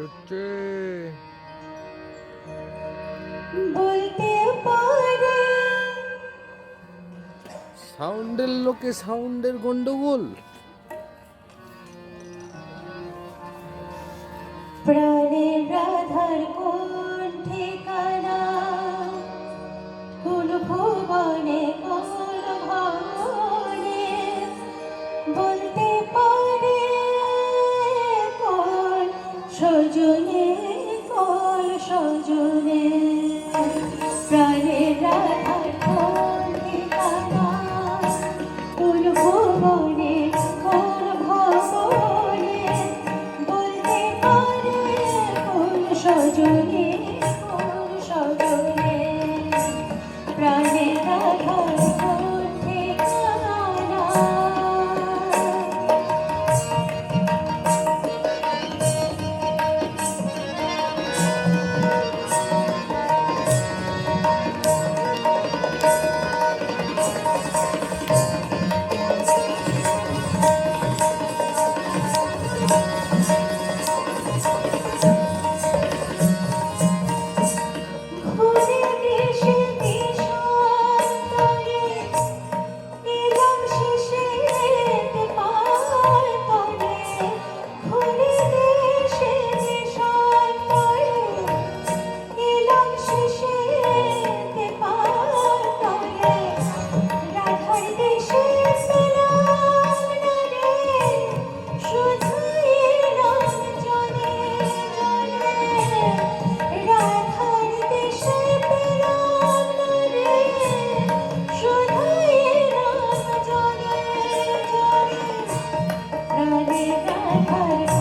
হচ্ছে সাউন্ডের লোকে সাউন্ডের গন্ডগোল। প্রাণের সজনে কল সজনে। প্রাণে ফুল ভুবনে ফুল ফুল সজনে আমার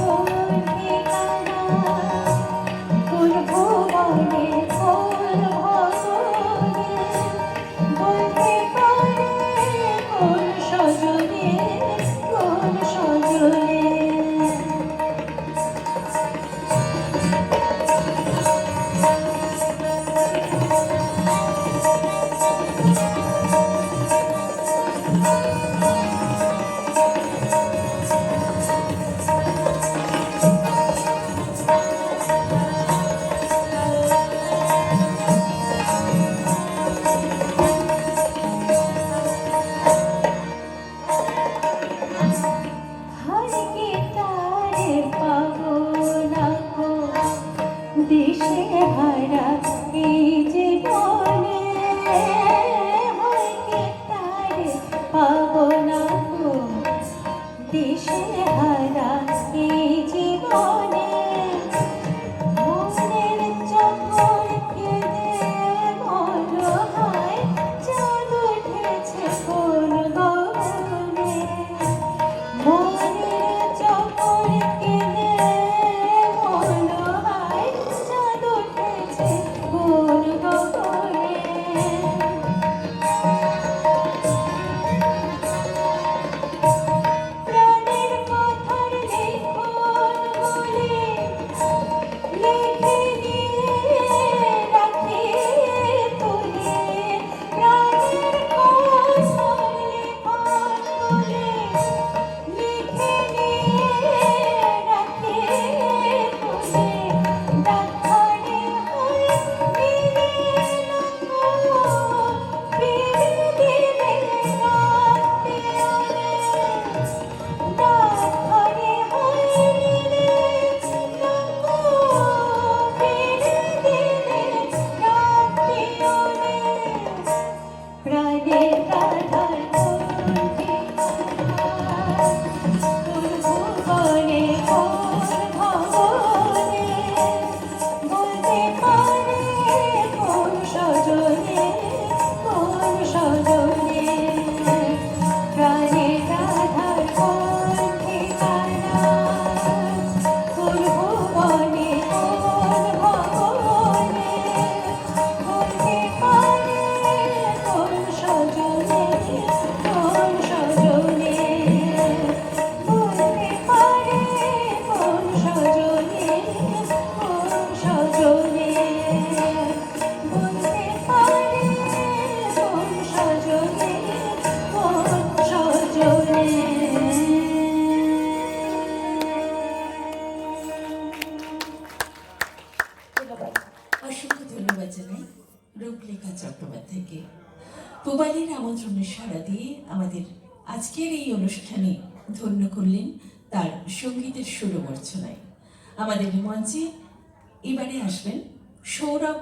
পুবালির আমন্ত্রণে সাড়া দিয়ে আমাদের আজকের এই অনুষ্ঠানে ধন্য করলেন তার সঙ্গীতের সুরমর্চনায় আমাদের মঞ্চে এবারে আসবেন সৌরভ